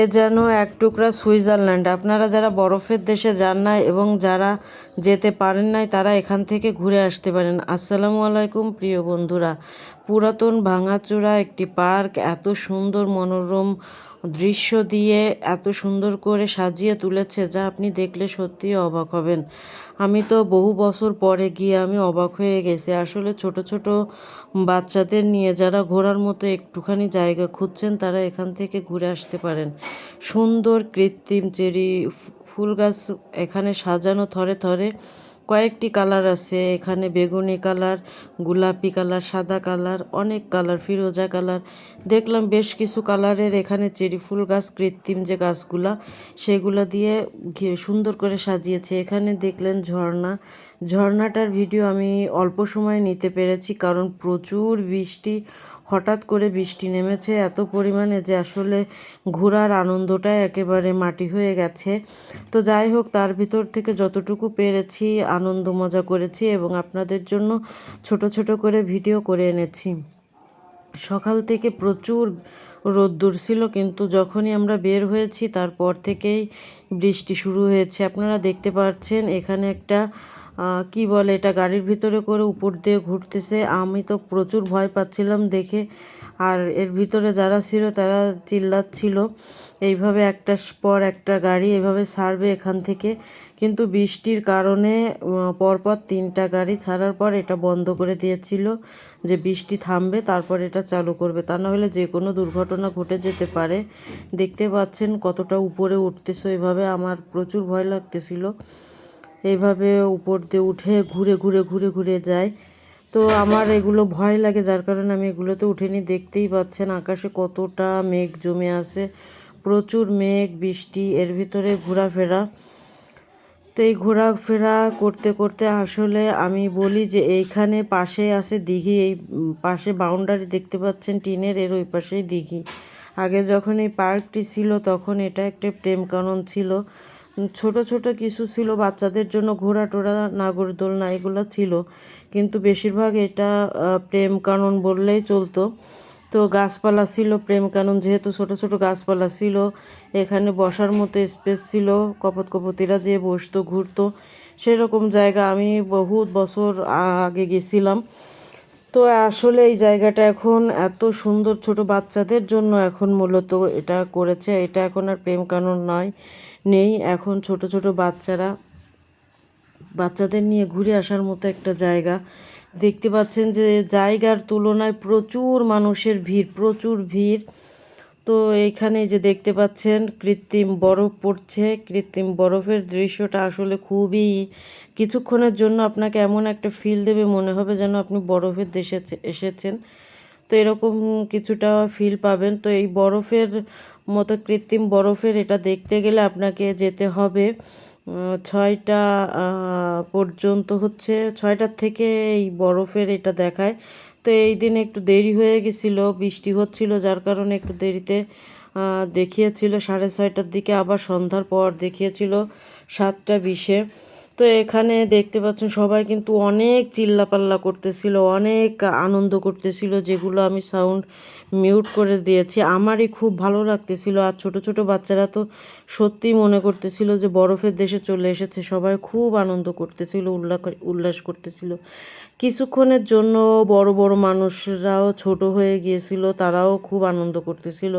এ যেন এক টুকরা সুইজারল্যান্ড। আপনারা যারা বরফের দেশে যান না এবং যারা যেতে পারেন নাই, তারা এখান থেকে ঘুরে আসতে পারেন। আসসালামু আলাইকুম, প্রিয় বন্ধুরা। পুরাতন ভাঙাচোরা একটি পার্ক, এত সুন্দর মনোরম দৃশ্য দিয়ে এত সুন্দর করে সাজিয়ে তুলেছে যা আপনি দেখলে সত্যিই অবাক হবেন। আমি তো বহু বছর পরে গিয়ে আমি অবাক হয়ে গেছি। আসলে ছোট ছোট বাচ্চাদের নিয়ে যারা ঘোরার মতো একটুখানি জায়গা খুঁজছেন, তারা এখান থেকে ঘুরে আসতে পারেন। সুন্দর কৃত্রিম চেরি, ফুল গাছ এখানে সাজানো থরে থরে কয়েকটি কালার আছে। এখানে বেগুনি কালার, গোলাপি কালার, সাদা কালার, অনেক কালার, ফিরোজা কালার। দেখলাম বেশ কিছু কালারের এখানে চেরি ফুল গাছ, কৃত্রিম যে গাছগুলা, সেগুলা দিয়ে সুন্দর করে সাজিয়েছে। এখানে দেখলেন ঝর্ণা। ঝর্ণাটার ভিডিও আমি অল্প সময় নিতে পেরেছি, কারণ প্রচুর বৃষ্টি হঠাৎ করে বৃষ্টি নেমেছে, এত পরিমাণে যে আসলে ঘোরার আনন্দটাই একেবারে মাটি হয়ে গেছে। তো যাই হোক, তার ভিতর থেকে যতটুকু পেরেছি, আনন্দ মজা করেছি এবং আপনাদের জন্য ছোট ছোট করে ভিডিও করে এনেছি। সকাল থেকে প্রচুর রোদ্দুর ছিল, কিন্তু যখনই আমরা বের হয়েছি, তারপর থেকেই বৃষ্টি শুরু হয়েছে। আপনারা দেখতে পাচ্ছেন, এখানে একটা কি বলে এটা গাড়ির ভিতরে করে উপর দিয়ে ঘুরতেছে। আমি তো প্রচুর ভয় পাচ্ছিলাম দেখে। আর এর ভিতরে যারা ছিল তারা চিল্লাচ্ছিল। এইভাবে একটা পর একটা গাড়ি এভাবে ছাড়বে এখান থেকে। কিন্তু বৃষ্টির কারণে পরপর তিনটা গাড়ি ছাড়ার পর এটা বন্ধ করে দিয়েছিল যে বৃষ্টি থামবে, তারপর এটা চালু করবে। তা না হলে যে কোনো দুর্ঘটনা ঘটে যেতে পারে। দেখতে পাচ্ছেন কতটা উপরে উঠতেছে এভাবে। আমার প্রচুর ভয় লাগতেছিল। এইভাবে উপর দিয়ে উঠে ঘুরে ঘুরে ঘুরে ঘুরে যায়। তো আমার এগুলো ভয় লাগে, যার কারণে আমি এগুলোতে উঠিনি। দেখতেই পাচ্ছেন আকাশে কতটা মেঘ জমে আছে। প্রচুর মেঘ, বৃষ্টি, এর ভিতরে ঘোরাফেরা। তো এই ঘোরাফেরা করতে করতে আসলে আমি বলি যে এইখানে পাশে আছে দিঘি। এই পাশে বাউন্ডারি দেখতে পাচ্ছেন, টিনের এর ওই পাশেই দিঘি। আগে যখন এই পার্কটি ছিল তখন এটা একটা প্রেম কানন ছিল। ছোট ছোট কিছু ছিল, বাচ্চাদের জন্য ঘোড়া টোড়া নাগরদোলনা, এগুলো ছিল। কিন্তু বেশিরভাগ এটা প্রেম কানুন বললেই চলতো। তো গাছপালা ছিল, প্রেম কানন যেহেতু ছোট ছোট গাছপালা ছিল, এখানে বসার মতো স্পেস ছিল, কপত কপতিরা যে বসতো, ঘুরতো, সেরকম জায়গা। আমি বহুত বছর আগে গেছিলাম। তো আসলে এই জায়গাটা এখন এত সুন্দর ছোট বাচ্চাদের জন্য এখন মূলত এটা করেছে। এটা এখন আর প্রেম কানুন নয়, নেই। এখন ছোট ছোট বাচ্চারা, বাচ্চাদের নিয়ে ঘুরে আসার মতো একটা জায়গা। দেখতে পাচ্ছেন যে জায়গার তুলনায় প্রচুর মানুষের ভিড়, প্রচুর ভিড়। তো এইখানে যে দেখতে পাচ্ছেন, কৃত্রিম বরফ পড়ছে। কৃত্রিম বরফের দৃশ্যটা আসলে খুবই কিছুক্ষণের জন্য আপনাকে এমন একটা ফিল দেবে, মনে হবে যেন আপনি বরফের দেশে এসেছেন। তো এরকম কিছুটা ফিল পাবেন। তো এই বরফের মতো কৃত্রিম বরফের এটা দেখতে গেলে আপনাকে যেতে হবে ছয়টা পর্যন্ত হচ্ছে, ছয়টার থেকে এই বরফের এটা দেখায়। তো এই দিন একটু দেরি হয়ে গেছিল, বৃষ্টি হচ্ছিল, যার কারণে একটু দেরিতে দেখিয়েছিল। সাড়ে ছয়টার দিকে আবার সন্ধ্যার পর দেখিয়েছিল সাতটা বিশে। তো এখানে দেখতে পাচ্ছেন, সবাই কিন্তু অনেক চিল্লাপাল্লা করতেছিল, অনেক আনন্দ করতেছিল, যেগুলো আমি সাউন্ড মিউট করে দিয়েছি। আমারই খুব ভালো লাগতেছিল, আর ছোট ছোট বাচ্চারা তো সত্যি মনে করতেছিল যে বরফের দেশে চলে এসেছে। সবাই খুব আনন্দ করতেছিল উল্লাস উল্লাস করতেছিল। কিছুক্ষণের জন্য বড় বড় মানুষরাও ছোট হয়ে গিয়েছিল, তারাও খুব আনন্দ করতেছিল,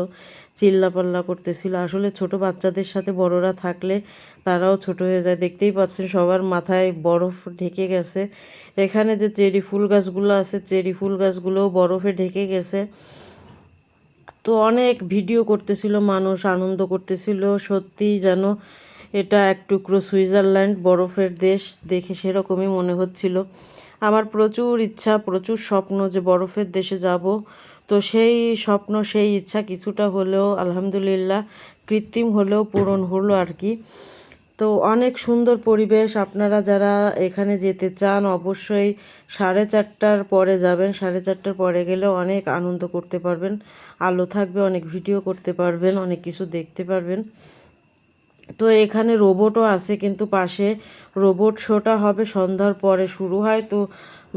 চিল্লাপাল্লা করতেছিল। আসলে ছোট বাচ্চাদের সাথে বড়রা থাকলে তারাও ছোট হয়ে যায়। দেখতেই পাচ্ছেন সবার মাথায় বরফ ঢেকে গেছে। এখানে যে চেরি ফুল গাছগুলো আছে, চেরি ফুল গাছগুলোও বরফে ঢেকে গেছে। তো অনেক ভিডিও করতেছিল, মানুষ আনন্দ করতেছিল। সত্যিই যেন এটা এক টুকরো সুইজারল্যান্ড, বরফের দেশ, দেখে সেরকমই মনে হচ্ছিল। আমার প্রচুর ইচ্ছা, প্রচুর স্বপ্ন যে বরফের দেশে যাব। তো সেই স্বপ্ন, সেই ইচ্ছা কিছুটা হলেও, আলহামদুলিল্লাহ, কৃত্রিম হলেও পূরণ হলো আর কি। তো অনেক সুন্দর পরিবেশ। আপনারা যারা এখানে যেতে চান, অবশ্যই সাড়ে চারটার পরে যাবেন। সাড়ে চারটার পরে গেলে অনেক আনন্দ করতে পারবেন। আলো থাকবে, অনেক ভিডিও করতে পারবেন, অনেক কিছু দেখতে পারবেন। তো এখানে রোবটও আছে, কিন্তু পাশে রোবট শোটা হবে সন্ধ্যার পরে শুরু হয়। তো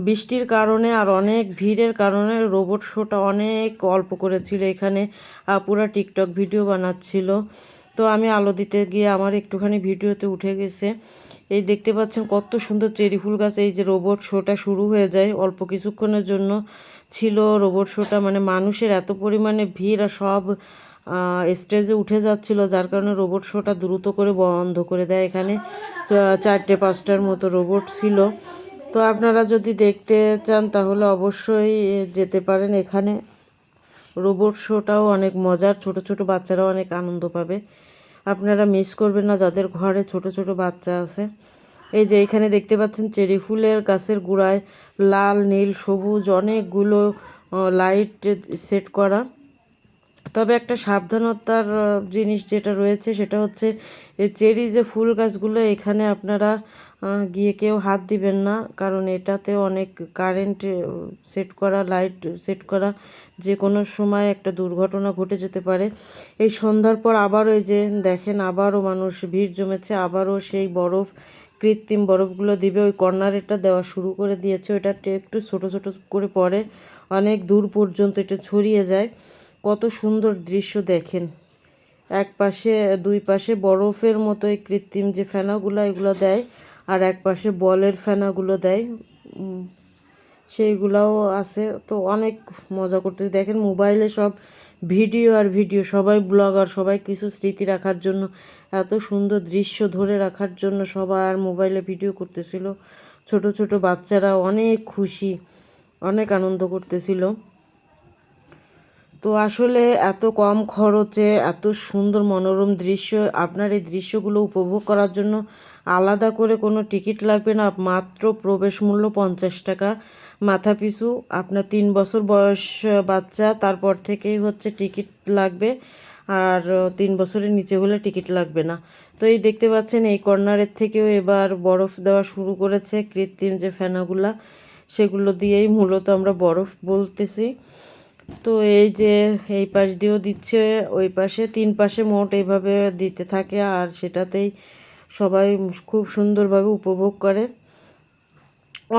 বৃষ্টির কারণে আর অনেক ভিড়ের কারণে রোবট শোটা অনেক অল্প করেছিল। এখানে আপুরা টিকটক ভিডিও বানাচ্ছিল। তো আমি আলো দিতে গিয়ে আমার একটুখানি ভিডিওতে উঠে গেছে। এই দেখতে পাচ্ছেন কত সুন্দর চেরি ফুল গাছ। এই যে রোবট শোটা শুরু হয়ে যায় অল্প কিছুক্ষণের জন্য। ছিল রোবট শোটা মানে মানুষের এত পরিমাণে ভিড় আর সব স্টেজে উঠে যাচ্ছিল, যার কারণে রোবট শোটা দ্রুত করে বন্ধ করে দেয়। এখানে চারটে, পাঁচটার মতো রোবট ছিল। তো আপনারা যদি দেখতে চান, তাহলে অবশ্যই যেতে পারেন এখানে। রোবট শোটাও অনেক মজার, ছোট ছোট বাচ্চারাও অনেক আনন্দ পাবে। আপনারা মিস করবেন না, যাদের ঘরে ছোট ছোট বাচ্চা আছে। এই যে এখানে দেখতে পাচ্ছেন, চেরি ফুলের গাছের গোড়ায় লাল, নীল, সবুজ অনেকগুলো লাইট সেট করা। তবে একটা সাবধানতার জিনিস যেটা রয়েছে সেটা হচ্ছে চেরি যে ফুল গাছগুলো, এখানে আপনারা গিয়ে কেউ হাত দিবেন না। কারণ এটাতে অনেক কারেন্ট সেট করা লাইট সেট করা যে কোনো সময় একটা দুর্ঘটনা ঘটে যেতে পারে। এই সন্ধ্যার পর আবারও এই যে দেখেন, আবারও মানুষ ভিড় জমেছে, আবারও সেই বরফ, কৃত্রিম বরফগুলো দিবে। ওই কর্নারেরটা দেওয়া শুরু করে দিয়েছে। ওইটা একটু ছোটো ছোটো করে পড়ে, অনেক দূর পর্যন্ত এটা ছড়িয়ে যায়। কত সুন্দর দৃশ্য দেখেন। এক পাশে, দুই পাশে বরফের মতো এই কৃত্রিম যে ফেনাগুলো, এগুলো দেয়, আর এক পাশে বলের ফেনাগুলো দেয়। সেইগুলাও আছে। তো অনেক মজা করতে দেখেন মোবাইলে সব ভিডিও আর ভিডিও, সবাই ব্লগার, সবাই কিছু স্মৃতি রাখার জন্য, এত সুন্দর দৃশ্য ধরে রাখার জন্য সবার মোবাইলে ভিডিও করতেছিল। ছোট ছোট বাচ্চারা অনেক খুশি, অনেক আনন্দ করতেছিল। তো আসলে এত কম খরচে, এত সুন্দর মনোরম দৃশ্য, আপনার এই দৃশ্যগুলো উপভোগ করার জন্য আলাদা করে কোনো টিকিট লাগবে না, মাত্র প্রবেশ মূল্য পঞ্চাশ টাকা। মাথা পিছু, আপনার তিন বছর বয়স বাচ্চা, তারপর থেকেই হচ্ছে টিকিট লাগবে। আর তিন বছরের নিচে হলে টিকিট লাগবে না। তো এই দেখতে পাচ্ছেন, এই কর্নারের থেকেও এবার বরফ দেওয়া শুরু করেছে কৃত্রিম যে ফেনাগুলা, সেগুলো দিয়েই মূলত আমরা বরফ বলতেছি। তো এই যে এই পাশ দিয়েও দিচ্ছে, ওই পাশে, তিন পাশে মোট এইভাবে দিতে থাকে আর সেটাতেই সবাই খুব সুন্দরভাবে উপভোগ করে।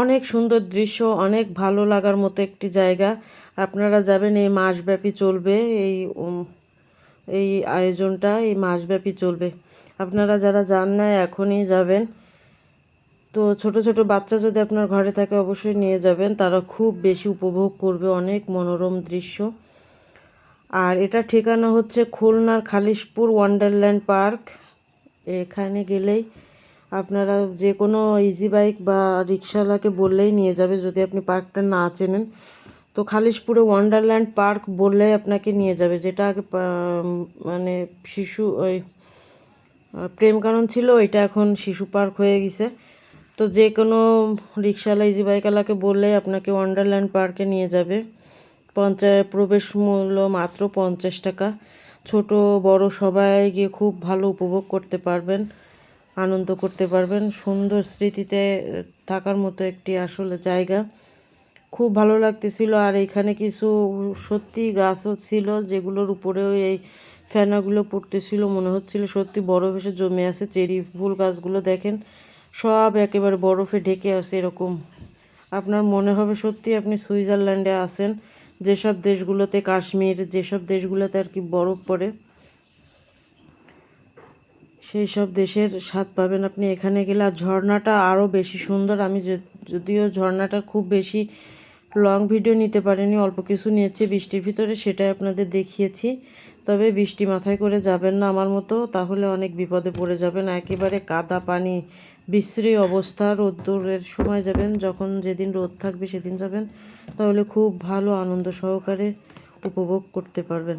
অনেক সুন্দর দৃশ্য, অনেক ভালো লাগার মতো একটি জায়গা। আপনারা যাবেন, এই মাসব্যাপী চলবে এই এই আয়োজনটা, এই মাসব্যাপী চলবে। আপনারা যারা যান না, এখনই যাবেন। তো ছোট ছোট বাচ্চা যদি আপনার ঘরে থাকে, অবশ্যই নিয়ে যাবেন। তারা খুব বেশি উপভোগ করবে অনেক মনোরম দৃশ্য। আর এটা ঠিকানা হচ্ছে খুলনার খালিশপুর ওয়ান্ডারল্যান্ড পার্ক। এখানে গেলেই আপনারা যে কোনো ইজি বাইক বা রিক্সাওয়ালাকে বললেই নিয়ে যাবে, যদি আপনি পার্কটা না চেনেন। তো খালিশপুরে ওয়ান্ডারল্যান্ড পার্ক বললেই আপনাকে নিয়ে যাবে। যেটা আগে মানে শিশু, ওই প্রেম কারণ ছিল এটা এখন শিশু পার্ক হয়ে গেছে। তো যে কোনো রিক্সাওয়ালা ইজি বাইকওয়ালাকে বললেই আপনাকে ওয়ান্ডারল্যান্ড পার্কে নিয়ে যাবে। পঞ্চায়েত প্রবেশ মূল্য মাত্র পঞ্চাশ টাকা। ছোট, বড় সবাই গিয়ে খুব ভালো উপভোগ করতে পারবেন, আনন্দ করতে পারবেন। সুন্দর স্মৃতিতে থাকার মতো একটি আসলে জায়গা। খুব ভালো লাগতেছিল। আর এখানে কিছু সত্যি গাছও ছিল যেগুলোর উপরেও এই ফেনাগুলো পড়তেছিল। মনে হচ্ছিল সত্যি বরফ এসে জমে আছে। চেরি ফুল গাছগুলো দেখেন। সব একেবারে বরফে ঢেকে আছে এরকম। আপনার মনে হবে সত্যি আপনি সুইজারল্যান্ডে আসেন যেসব দেশগুলোতে কাশ্মীর, যেসব দেশগুলোতে আর কি বরফ পড়ে সেই সব দেশের স্বাদ পাবেন আপনি। এখানে গেলে আর ঝর্ণাটা আরও বেশি সুন্দর। আমি যদিও ঝর্ণাটার খুব বেশি লং ভিডিও নিতে পারিনি, অল্প কিছু নিয়েছি বৃষ্টির ভিতরে, সেটাই আপনাদের দেখিয়েছি। তবে বৃষ্টি মাথায় করে যাবেন না আমার মতো, তাহলে অনেক বিপদে পড়ে যাবেন। একেবারে কাদা পানি বিশ্রী অবস্থা, রোদ্দুরের সময় যাবেন, যখন যেদিন রোদ থাকবে সেদিন যাবেন, তাহলে খুব ভালো আনন্দ সহকারে উপভোগ করতে পারবেন।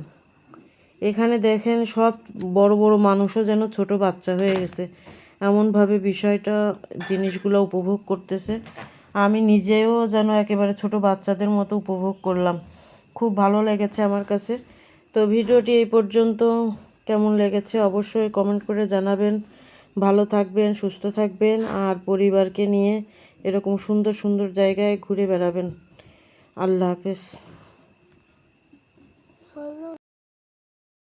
এখানে দেখেন সব বড় বড় মানুষও যেন ছোট বাচ্চা হয়ে গেছে। এমনভাবে বিষয়টা, জিনিসগুলো উপভোগ করতেছে। আমি নিজেও যেন একেবারে ছোট বাচ্চাদের মতো উপভোগ করলাম। খুব ভালো লেগেছে আমার কাছে। তো ভিডিওটি এই পর্যন্ত। কেমন লেগেছে অবশ্যই কমেন্ট করে জানাবেন। ভালো থাকবেন, সুস্থ থাকবেন আর পরিবারকে নিয়ে এরকম সুন্দর সুন্দর জায়গায় ঘুরে বেড়াবেন। আল্লাহ হাফেজ।